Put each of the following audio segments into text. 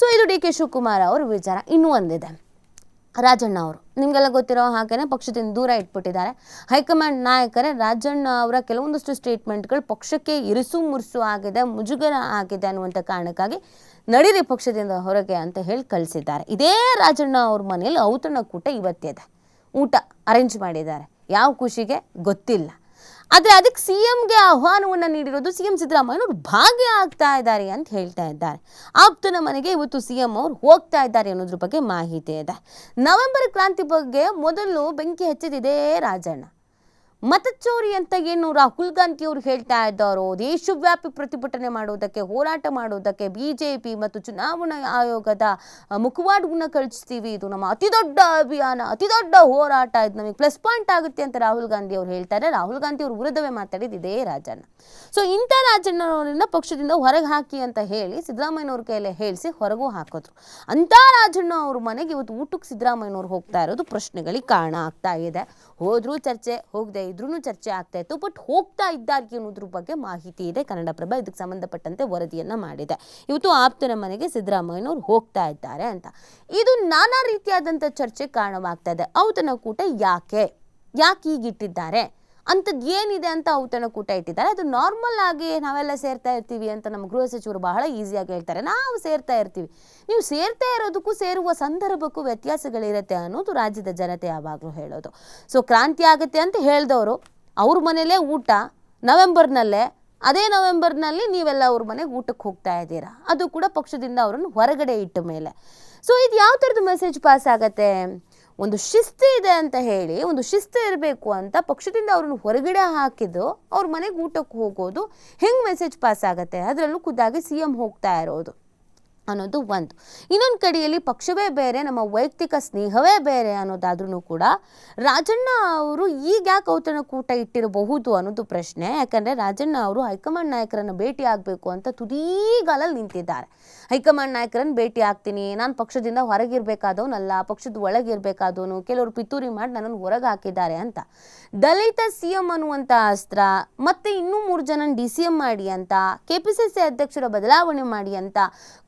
So ಇದು D K Shivakumar ಅವ್ರ ವಿಚಾರ. ಇನ್ನೂ ಒಂದಿದೆ. ರಾಜಣ್ಣ ಅವರು. ನಿಮಗೆಲ್ಲ ಗೊತ್ತಿರೋ ಹಾಗೆಯೇ ಪಕ್ಷದಿಂದ ದೂರ ಇಟ್ಬಿಟ್ಟಿದ್ದಾರೆ. ಹೈಕಮಾಂಡ್ ನಾಯಕರೇ, ರಾಜಣ್ಣ ಅವರ ಕೆಲವೊಂದಷ್ಟು ಸ್ಟೇಟ್ಮೆಂಟ್ಗಳು ಪಕ್ಷಕ್ಕೆ ಇರಿಸು ಮುರುಸು ಆಗಿದೆ, ಮುಜುಗರ ಆಗಿದೆ ಅನ್ನುವಂಥ ಕಾರಣಕ್ಕಾಗಿ ನಡೀರಿ ಪಕ್ಷದಿಂದ ಹೊರಗೆ ಅಂತ ಹೇಳಿ ಕಳಿಸಿದ್ದಾರೆ. ಇದೇ ರಾಜಣ್ಣ ಅವ್ರ ಮನೆಯಲ್ಲಿ ಔತಣಕೂಟ ಇವತ್ತಿದೆ. ಊಟ ಅರೇಂಜ್ ಮಾಡಿದ್ದಾರೆ. ಯಾವ ಖುಷಿಗೆ? ಗೊತ್ತಿಲ್ಲ. ಆದರೆ ಅದಕ್ಕೆ ಸಿ ಎಂಗೆ ಆಹ್ವಾನವನ್ನು ನೀಡಿರೋದು ಸಿ ಎಂ ಸಿದ್ದರಾಮಯ್ಯನವರು ಭಾಗ್ಯ ಆಗ್ತಾ ಇದ್ದಾರೆ ಅಂತ ಹೇಳ್ತಾ ಇದ್ದಾರೆ. ಆಪ್ತನ ಮನೆಗೆ ಇವತ್ತು ಸಿ ಎಂ ಅವರು ಹೋಗ್ತಾ ಇದ್ದಾರೆ ಅನ್ನೋದ್ರ ಬಗ್ಗೆ ಮಾಹಿತಿ ಇದೆ. ನವೆಂಬರ್ ಕ್ರಾಂತಿ ಬಗ್ಗೆ ಮೊದಲು ಬೆಂಕಿ ಹಚ್ಚಿದಿದೆ ರಾಜಣ್ಣ. ಮತಚೋರಿ ಅಂತ ಏನು ರಾಹುಲ್ ಗಾಂಧಿ ಅವರು ಹೇಳ್ತಾ ಇದ್ದಾರೋ? ದೇಶವ್ಯಾಪಿ ಪ್ರತಿಭಟನೆ ಮಾಡೋದಕ್ಕೆ, ಹೋರಾಟ ಮಾಡುವುದಕ್ಕೆ ಬಿಜೆಪಿ ಮತ್ತು ಚುನಾವಣಾ ಆಯೋಗದ ಮುಖವಾಡವನ್ನ ಕಳಿಸ್ತೀವಿ. ಇದು ನಮ್ಮ ಅತಿ ದೊಡ್ಡ ಅಭಿಯಾನ ಅತಿ ದೊಡ್ಡ ಹೋರಾಟ. ಇದು ನಮಗೆ ಪ್ಲಸ್ ಪಾಯಿಂಟ್ ಆಗುತ್ತೆ ಅಂತ ರಾಹುಲ್ ಗಾಂಧಿ ಅವರು ಹೇಳ್ತಾರೆ. ರಾಹುಲ್ ಗಾಂಧಿ ಅವರು ವಿರುದ್ಧವೇ ಮಾತಾಡಿದ ಇದೇ ರಾಜಣ್ಣ. ಸೊ ಇಂಥ ರಾಜಣ್ಣವರನ್ನ ಪಕ್ಷದಿಂದ ಹೊರಗೆ ಹಾಕಿ ಅಂತ ಹೇಳಿ ಸಿದ್ದರಾಮಯ್ಯನವ್ರ ಕೈಯಲ್ಲಿ ಹೇಳಿಸಿ ಹೊರಗೂ ಹಾಕಿದ್ರು. ಅಂಥ ರಾಜಣ್ಣ ಅವ್ರ ಮನೆಗೆ ಇವತ್ತು ಊಟಕ್ಕೆ ಸಿದ್ದರಾಮಯ್ಯನವ್ರು ಹೋಗ್ತಾ ಇರೋದು ಪ್ರಶ್ನೆಗಳಿಗೆ ಕಾರಣ ಆಗ್ತಾ ಇದೆ. ಹೋದ್ರೂ ಚರ್ಚೆ, ಹೋಗದೆ ಇದ್ರೂ ಚರ್ಚೆ ಆಗ್ತಾ ಇತ್ತು. ಬಟ್ ಹೋಗ್ತಾ ಇದ್ದಾರೆ ಅನ್ನೋದ್ರ ಬಗ್ಗೆ ಮಾಹಿತಿ ಇದೆ. ಕನ್ನಡಪ್ರಭ ಇದಕ್ಕೆ ಸಂಬಂಧಪಟ್ಟಂತೆ ವರದಿಯನ್ನ ಮಾಡಿದೆ. ಇವತ್ತು ಆಪ್ತನ ಮನೆಗೆ ಸಿದ್ದರಾಮಯ್ಯನವ್ರು ಹೋಗ್ತಾ ಇದ್ದಾರೆ ಅಂತ. ಇದು ನಾನಾ ರೀತಿಯಾದಂಥ ಚರ್ಚೆ ಕಾರಣವಾಗ್ತಾ ಇದೆ. ಔತಣಕೂಟ ಯಾಕೆ? ಯಾಕೆ ಹೀಗಿಟ್ಟಿದ್ದಾರೆ? ಅಂಥದ್ದು ಏನಿದೆ ಅಂತ ಔತಣಕೂಟ ಇಟ್ಟಿದ್ದಾರೆ. ಅದು ನಾರ್ಮಲ್ ಆಗಿ ನಾವೆಲ್ಲ ಸೇರ್ತಾ ಇರ್ತೀವಿ ಅಂತ ನಮ್ಮ ಗೃಹ ಸಚಿವರು ಬಹಳ ಈಸಿಯಾಗಿ ಹೇಳ್ತಾರೆ. ನಾವು ಸೇರ್ತಾ ಇರ್ತೀವಿ. ನೀವು ಸೇರ್ತಾ ಇರೋದಕ್ಕೂ ಸೇರುವ ಸಂದರ್ಭಕ್ಕೂ ವ್ಯತ್ಯಾಸಗಳಿರುತ್ತೆ ಅನ್ನೋದು ರಾಜ್ಯದ ಜನತೆ ಯಾವಾಗಲೂ ಹೇಳೋದು. ಸೊ ಕ್ರಾಂತಿ ಆಗುತ್ತೆ ಅಂತ ಹೇಳಿದವರು ಅವ್ರ ಮನೇಲೇ ಊಟ, ನವೆಂಬರ್ನಲ್ಲೇ, ಅದೇ ನವೆಂಬರ್ನಲ್ಲಿ ನೀವೆಲ್ಲ ಅವ್ರ ಮನೆಗೆ ಊಟಕ್ಕೆ ಹೋಗ್ತಾ ಇದ್ದೀರಾ. ಅದು ಕೂಡ ಪಕ್ಷದಿಂದ ಅವರನ್ನು ಹೊರಗಡೆ ಇಟ್ಟ ಮೇಲೆ. ಸೊ ಇದು ಯಾವ ಥರದ ಮೆಸೇಜ್ ಪಾಸ್ ಆಗತ್ತೆ? ಒಂದು ಶಿಸ್ತು ಇದೆ ಅಂತ ಹೇಳಿ, ಒಂದು ಶಿಸ್ತು ಇರಬೇಕು ಅಂತ ಪಕ್ಷದಿಂದ ಅವ್ರನ್ನ ಹೊರಗಡೆ ಹಾಕಿದ್ದು, ಅವ್ರ ಮನೆಗೆ ಊಟಕ್ಕೆ ಹೋಗೋದು, ಹೆಂಗೆ ಮೆಸೇಜ್ ಪಾಸ್ ಆಗುತ್ತೆ? ಅದರಲ್ಲೂ ಖುದ್ದಾಗಿ ಸಿ ಎಂ ಹೋಗ್ತಾ ಇರೋದು. ಅನ್ನೋದು ಒಂದು. ಇನ್ನೊಂದು ಕಡೆಯಲ್ಲಿ ಪಕ್ಷವೇ ಬೇರೆ, ನಮ್ಮ ವೈಯಕ್ತಿಕ ಸ್ನೇಹವೇ ಬೇರೆ ಅನ್ನೋದಾದ್ರೂ ಕೂಡ ರಾಜಣ್ಣ ಅವರು ಈಗ ಯಾಕೆ ಔತಣಕೂಟ ಇಟ್ಟಿರಬಹುದು ಅನ್ನೋದು ಪ್ರಶ್ನೆ. ಯಾಕಂದರೆ ರಾಜಣ್ಣ ಅವರು ಹೈಕಮಾಂಡ್ ನಾಯಕರನ್ನು ಭೇಟಿ ಆಗಬೇಕು ಅಂತ ತುದೀಗಾಲಲ್ಲಿ ನಿಂತಿದ್ದಾರೆ. ಹೈಕಮಾಂಡ್ ನಾಯಕರನ್ನು ಭೇಟಿ ಆಗ್ತೀನಿ, ನಾನು ಪಕ್ಷದಿಂದ ಹೊರಗಿರ್ಬೇಕಾದವನಲ್ಲ, ಪಕ್ಷದ ಒಳಗಿರ್ಬೇಕಾದವನು, ಕೆಲವರು ಪಿತೂರಿ ಮಾಡಿ ನನ್ನನ್ನು ಹೊರಗೆ ಹಾಕಿದ್ದಾರೆ ಅಂತ. ದಲಿತ ಸಿ ಎಂ ಅನ್ನುವಂಥ ಅಸ್ತ್ರ, ಮತ್ತೆ ಇನ್ನೂ ಮೂರು ಜನ ಡಿ ಸಿ ಎಂ ಮಾಡಿ ಅಂತ, ಕೆ ಪಿ ಸಿ ಸಿ ಅಧ್ಯಕ್ಷರ ಬದಲಾವಣೆ ಮಾಡಿ ಅಂತ,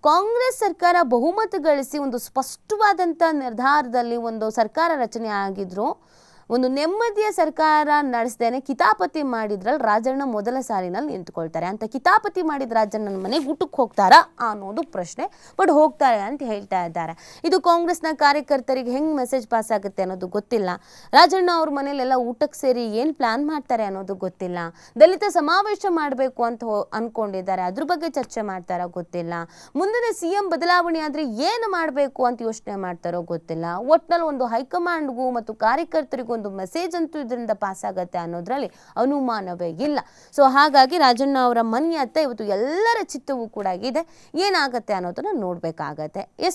ಕಾಂಗ್ರೆಸ್ ಸರ್ಕಾರ ಬಹುಮತ ಗಳಿಸಿ ಒಂದು ಸ್ಪಷ್ಟವಾದಂಥ ನಿರ್ಧಾರದಲ್ಲಿ ಒಂದು ಸರ್ಕಾರ ರಚನೆ ಆಗಿದ್ರು. ಒಂದು ನೆಮ್ಮದಿಯ ಸರ್ಕಾರ ನಡೆಸ್ದೇನೆ ಕಿತಾಪತಿ ಮಾಡಿದ್ರಲ್ಲಿ ರಾಜಣ್ಣ ಮೊದಲ ಸಾಲಿನಲ್ಲಿ ನಿಂತ್ಕೊಳ್ತಾರೆ. ಅಂತ ಕಿತಾಪತಿ ಮಾಡಿದ ರಾಜಣ್ಣನ ಮನೆಗೆ ಊಟಕ್ಕೆ ಹೋಗ್ತಾರಾ ಅನ್ನೋದು ಪ್ರಶ್ನೆ. ಬಟ್ ಹೋಗ್ತಾರೆ ಅಂತ ಹೇಳ್ತಾ ಇದ್ದಾರೆ. ಇದು ಕಾಂಗ್ರೆಸ್ನ ಕಾರ್ಯಕರ್ತರಿಗೆ ಹೆಂಗೆ ಮೆಸೇಜ್ ಪಾಸ್ ಆಗುತ್ತೆ ಅನ್ನೋದು ಗೊತ್ತಿಲ್ಲ. ರಾಜಣ್ಣ ಅವ್ರ ಮನೇಲೆಲ್ಲ ಊಟಕ್ಕೆ ಸೇರಿ ಏನು ಪ್ಲಾನ್ ಮಾಡ್ತಾರೆ ಅನ್ನೋದು ಗೊತ್ತಿಲ್ಲ. ದಲಿತ ಸಮಾವೇಶ ಮಾಡಬೇಕು ಅಂತ ಅನ್ಕೊಂಡಿದ್ದಾರೆ. ಅದ್ರ ಬಗ್ಗೆ ಚರ್ಚೆ ಮಾಡ್ತಾರೋ ಗೊತ್ತಿಲ್ಲ. ಮುಂದಿನ ಸಿ ಎಂ ಬದಲಾವಣೆ ಆದರೆ ಏನು ಮಾಡಬೇಕು ಅಂತ ಯೋಚನೆ ಮಾಡ್ತಾರೋ ಗೊತ್ತಿಲ್ಲ. ಒಟ್ನಲ್ಲಿ ಒಂದು ಹೈಕಮಾಂಡ್ಗೂ ಮತ್ತು ಕಾರ್ಯಕರ್ತರಿಗೂ ಒಂದು ಮೆಸೇಜ್ ಅಂತೂ ಇದರಿಂದ ಪಾಸ್ ಆಗತ್ತೆ ಅನ್ನೋದ್ರಲ್ಲಿ ಅನುಮಾನವೇ ಇಲ್ಲ. ಸೊ ಹಾಗಾಗಿ ರಾಜಣ್ಣ ಅವರ ಮನೆಯತ್ತ ಇವತ್ತು ಎಲ್ಲರ ಚಿತ್ತವೂ ಕೂಡ ಇದೆ ಏನಾಗತ್ತೆ ಅನ್ನೋದನ್ನ ನೋಡಬೇಕಾಗತ್ತೆ. ಎಸ್